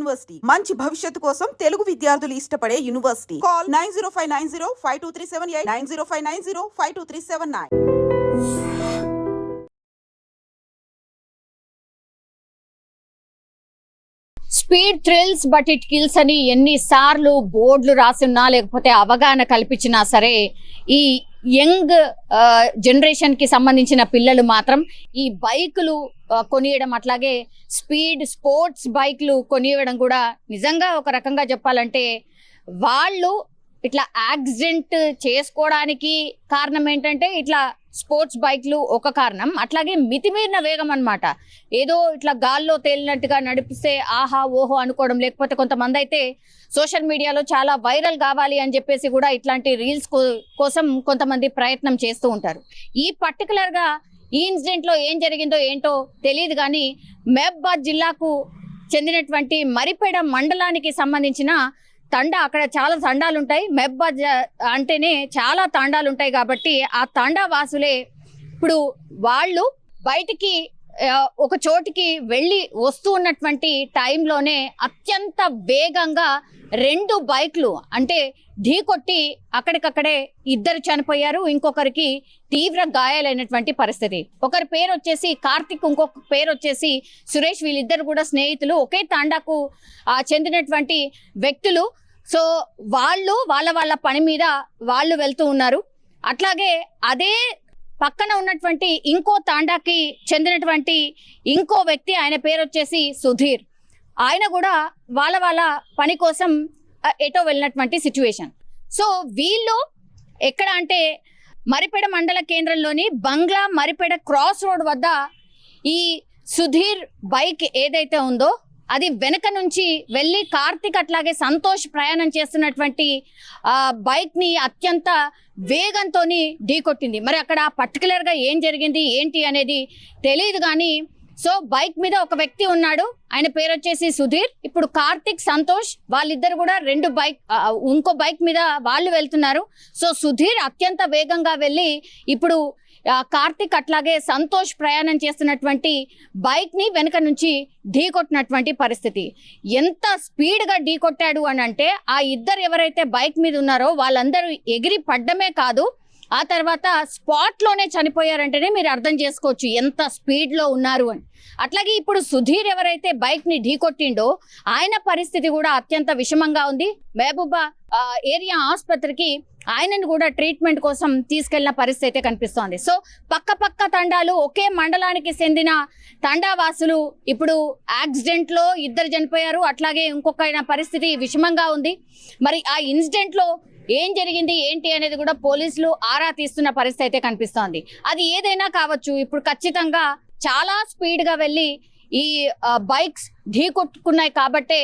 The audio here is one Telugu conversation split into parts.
యూనివర్సిటీ. మంచి భవిష్యత్తు కోసం తెలుగు విద్యార్థులు ఇష్టపడే university. Call nine zero five nine zero five two three seven eight nine zero five nine zero five two three seven nine. Speed thrills but it kills అని ఎన్నిసార్లు బోర్డులు రాసిన్నా లేకపోతే అవగాహన కల్పించినా సరే ఈ యంగ్ జనరేషన్కి సంబంధించిన పిల్లలు మాత్రం ఈ బైకులు కొనియడం అట్లాగే స్పీడ్ స్పోర్ట్స్ బైక్లు కొనియడం కూడా నిజంగా ఒక రకంగా చెప్పాలంటే వాళ్ళు ఇట్లా యాక్సిడెంట్ చేసుకోవడానికి కారణం ఏంటంటే ఇట్లా స్పోర్ట్స్ బైక్లు ఒక కారణం. అట్లాగే మితిమీరిన వేగం అనమాట ఏదో ఇట్లా గాల్లో తేలినట్టుగా నడిపిస్తే ఆహా ఓహో అనుకోవడం. లేకపోతే కొంతమంది అయితే సోషల్ మీడియాలో చాలా వైరల్ కావాలి అని చెప్పేసి కూడా ఇట్లాంటి రీల్స్ కోసం కొంతమంది ప్రయత్నం చేస్తూ ఉంటారు. ఈ పర్టికులర్గా ఈ ఇన్సిడెంట్లో ఏం జరిగిందో ఏంటో తెలియదు కానీ మహబాద్ జిల్లాకు చెందినటువంటి మరిపేడ మండలానికి సంబంధించిన తండా అక్కడ చాలా తండాలు ఉంటాయి మెబ్బ అంటేనే చాలా తాండాలు ఉంటాయి కాబట్టి ఆ తండా వాసులే ఇప్పుడు వాళ్ళు బయటికి ఒక చోటికి వెళ్ళి వస్తూ ఉన్నటువంటి టైంలోనే అత్యంత వేగంగా రెండు బైక్లు అంటే ఢీ కొట్టి అక్కడికక్కడే ఇద్దరు చనిపోయారు. ఇంకొకరికి తీవ్ర గాయాలైనటువంటి పరిస్థితి. ఒకరి పేరు వచ్చేసి కార్తిక్ ఇంకొక పేరు వచ్చేసి సురేష్. వీళ్ళిద్దరు కూడా స్నేహితులు. ఒకే తాండాకు చెందినటువంటి వ్యక్తులు. సో వాళ్ళు వాళ్ళ వాళ్ళ పని మీద వాళ్ళు వెళ్తూ ఉన్నారు. అట్లాగే అదే పక్కన ఉన్నటువంటి ఇంకో తాండాకి చెందినటువంటి ఇంకో వ్యక్తి ఆయన పేరు వచ్చేసి సుధీర్. ఆయన కూడా వాళ్ళ వాళ్ళ పని కోసం ఎటో వెళ్ళినటువంటి సిచ్యువేషన్. సో వీళ్ళు ఎక్కడ అంటే మరిపేడ మండల కేంద్రంలోని బంగ్లా మరిపేడ క్రాస్ రోడ్ వద్ద ఈ సుధీర్ బైక్ ఏదైతే ఉందో అది వెనక నుంచి వెళ్ళి కార్తిక్ అట్లాగే సంతోష్ ప్రయాణం చేస్తున్నటువంటి ఆ బైక్ని అత్యంత వేగంతో ఢీకొట్టింది మరి అక్కడ పర్టికులర్గా ఏం జరిగింది ఏంటి అనేది తెలియదు కానీ సో బైక్ మీద ఒక వ్యక్తి ఉన్నాడు. ఆయన పేరు వచ్చేసి సుధీర్. ఇప్పుడు కార్తిక్ సంతోష్ వాళ్ళిద్దరు కూడా రెండు బైక్ ఇంకో బైక్ మీద వాళ్ళు వెళ్తున్నారు. సో సుధీర్ అత్యంత వేగంగా వెళ్ళి ఇప్పుడు కార్తిక్ అట్లాగే సంతోష్ ప్రయాణం చేస్తున్నటువంటి బైక్ని నుంచి ఢీ కొట్టినటువంటి పరిస్థితి. ఎంత స్పీడ్గా ఢీ కొట్టాడు అని అంటే ఆ ఇద్దరు ఎవరైతే బైక్ మీద ఉన్నారో వాళ్ళందరూ ఎగిరి పడ్డమే కాదు ఆ తర్వాత స్పాట్లోనే చనిపోయారంటేనే మీరు అర్థం చేసుకోవచ్చు ఎంత స్పీడ్లో ఉన్నారు అని. అట్లాగే ఇప్పుడు సుధీర్ ఎవరైతే బైక్ని ఢీకొట్టిండో ఆయన పరిస్థితి కూడా అత్యంత విషమంగా ఉంది. మహబూబా ఏరియా ఆసుపత్రికి ఆయనను కూడా ట్రీట్మెంట్ కోసం తీసుకెళ్ళిన పరిస్థితి అయితే కనిపిస్తోంది. సో పక్క పక్క తండాలు ఒకే మండలానికి చెందిన తండావాసులు ఇప్పుడు యాక్సిడెంట్లో ఇద్దరు చనిపోయారు. అట్లాగే ఇంకొక పరిస్థితి విషమంగా ఉంది. మరి ఆ ఇన్సిడెంట్లో ఏం జరిగింది ఏంటి అనేది కూడా పోలీసులు ఆరా తీస్తున్న పరిస్థితి అయితే కనిపిస్తోంది. అది ఏదైనా కావచ్చు ఇప్పుడు ఖచ్చితంగా చాలా స్పీడ్గా వెళ్ళి ఈ బైక్స్ ఢీ కొట్టుకున్నాయి కాబట్టే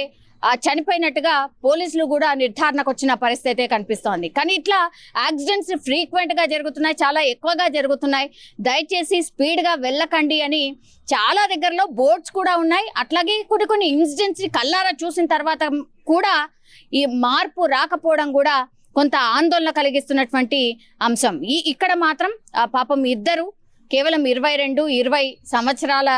చనిపోయినట్టుగా పోలీసులు కూడా నిర్ధారణకు వచ్చిన పరిస్థితి అయితే కనిపిస్తోంది. కానీ ఇట్లా యాక్సిడెంట్స్ ఫ్రీక్వెంట్గా జరుగుతున్నాయి చాలా ఎక్కువగా జరుగుతున్నాయి. దయచేసి స్పీడ్గా వెళ్ళకండి అని చాలా దగ్గరలో బోర్డ్స్ కూడా ఉన్నాయి. అట్లాగే కొన్ని కొన్ని ఇన్సిడెంట్స్ని కల్లారా చూసిన తర్వాత కూడా ఈ మార్పు రాకపోవడం కూడా కొంత ఆందోళన కలిగిస్తున్నటువంటి అంశం. ఈ ఇక్కడ మాత్రం ఆ పాపం ఇద్దరు కేవలం ఇరవై రెండు ఇరవై సంవత్సరాల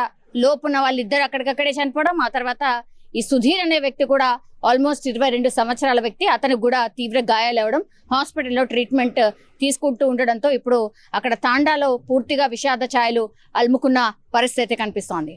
లోపున్న వాళ్ళిద్దరు అక్కడికక్కడే చనిపోవడం ఆ తర్వాత ఈ సుధీర్ అనే వ్యక్తి కూడా ఆల్మోస్ట్ ఇరవై రెండు సంవత్సరాల వ్యక్తి. అతనికి కూడా తీవ్ర గాయాలు అవ్వడం హాస్పిటల్లో ట్రీట్మెంట్ తీసుకుంటూ ఉండడంతో ఇప్పుడు అక్కడ తాండాలో పూర్తిగా విషాద ఛాయలు అలుముకున్న పరిస్థితి కనిపిస్తోంది.